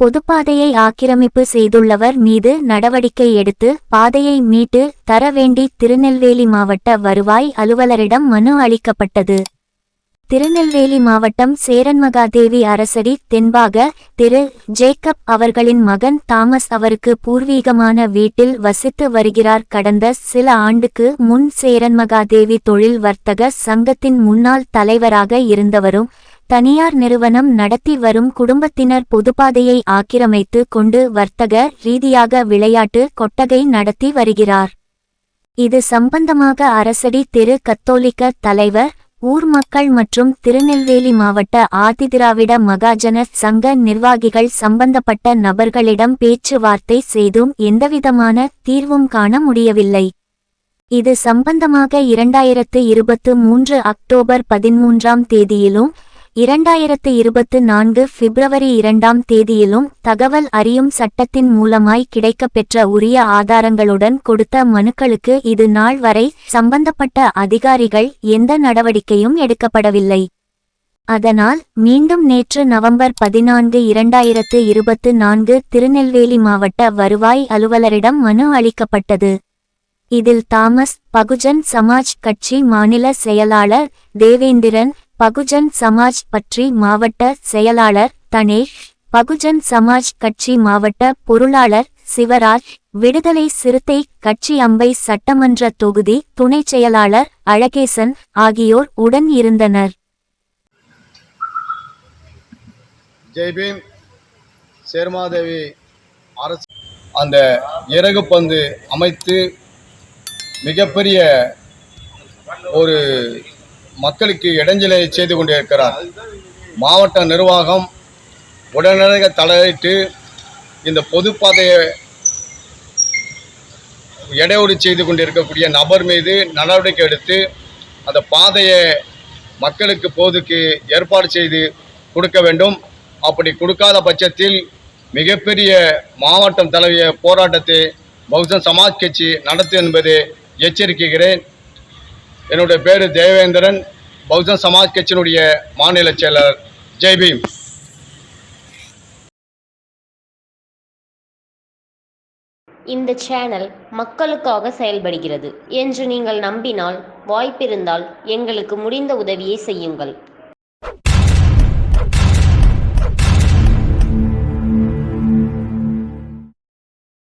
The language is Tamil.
பொதுப்பாதையை ஆக்கிரமிப்பு செய்துள்ளவர் மீது நடவடிக்கை எடுத்து பாதையை மீட்டு தர வேண்டி திருநெல்வேலி மாவட்ட வருவாய் அலுவலரிடம் மனு அளிக்கப்பட்டது. திருநெல்வேலி மாவட்டம் சேரன்மகாதேவி அரசடி தென்பாக திரு. ஜேக்கப் அவர்களின் மகன் தாமஸ் அவருக்கு பூர்வீகமான வீட்டில் வசித்து வருகிறார். கடந்த சில ஆண்டுக்கு முன் சேரன்மகாதேவி தொழில் வர்த்தக சங்கத்தின் முன்னாள் தலைவராக இருந்தவரும் தனியார் நிறுவனம் நடத்தி வரும் குடும்பத்தினர் பொதுப்பாதையை ஆக்கிரமித்து கொண்டு வர்த்தக ரீதியாக விளையாட்டு கொட்டகை நடத்தி வருகிறார். இது சம்பந்தமாக அரசடி திரு கத்தோலிக்க தலைவர் ஊர் மக்கள் மற்றும் திருநெல்வேலி மாவட்ட ஆதிதிராவிட மகாஜன சங்க நிர்வாகிகள் சம்பந்தப்பட்ட நபர்களிடம் பேச்சுவார்த்தை செய்தும் எந்தவிதமான தீர்வும் காண முடியவில்லை. இது சம்பந்தமாக இரண்டாயிரத்து இருபத்து மூன்று அக்டோபர் பதிமூன்றாம் தேதியிலும் இரண்டாயிரத்து இருபத்து நான்கு பிப்ரவரி இரண்டாம் தேதியிலும் தகவல் அறியும் சட்டத்தின் மூலமாய் கிடைக்கப்பெற்ற உரிய ஆதாரங்களுடன் கொடுத்த மனுக்களுக்கு இது நாள் வரை சம்பந்தப்பட்ட அதிகாரிகள் எந்த நடவடிக்கையும் எடுக்கப்படவில்லை. அதனால் மீண்டும் நேற்று நவம்பர் பதினான்கு இரண்டாயிரத்து இருபத்து நான்கு திருநெல்வேலி மாவட்ட வருவாய் அலுவலரிடம் மனு அளிக்கப்பட்டது. இதில் தாமஸ் பகுஜன் சமாஜ் கட்சி மாநில செயலாளர் தேவேந்திரன் பகுஜன் சமாஜ் பற்றி மாவட்ட செயலாளர் தனேஷ் பகுஜன் சமாஜ் கட்சி மாவட்ட பொருளாளர் சிவராஜ் விடுதலை சிறுத்தை கட்சி அம்பை சட்டமன்ற தொகுதி துணை செயலாளர் அழகேசன் ஆகியோர் உடன் இருந்தனர். ஜெய்பீம் சேர்மாதேவி அரசு. அந்த இறகு பந்து அமைத்து மிகப்பெரிய ஒரு மக்களுக்கு இடைஞ்சலை செய்து கொண்டிருக்கிறார். மாவட்ட நிர்வாகம் உடனடியாக தலையிட்டு இந்த பொதுப்பாதையை இடையூறு செய்து கொண்டிருக்கக்கூடிய நபர் மீது நடவடிக்கை எடுத்து அந்த பாதையை மக்களுக்கு போதுக்கு ஏற்பாடு செய்து கொடுக்க வேண்டும். அப்படி கொடுக்காத பட்சத்தில் மிகப்பெரிய மாவட்டம் தழுவிய போராட்டத்தை பகுஜன் சமாஜ் கட்சி நடத்தும் என்பதை எச்சரிக்கிறேன் என்னுடைய பேர் தேவேந்திரன். பகுஜன் சமாஜ் கட்சியினுடைய மாநில செயலர் ஜெய்பீம் இந்த சேனல் மக்களுக்காக செயல்படுகிறது என்று நீங்கள் நம்பினால் வாய்ப்பிருந்தால் எங்களுக்கு முடிந்த உதவியை செய்யுங்கள்.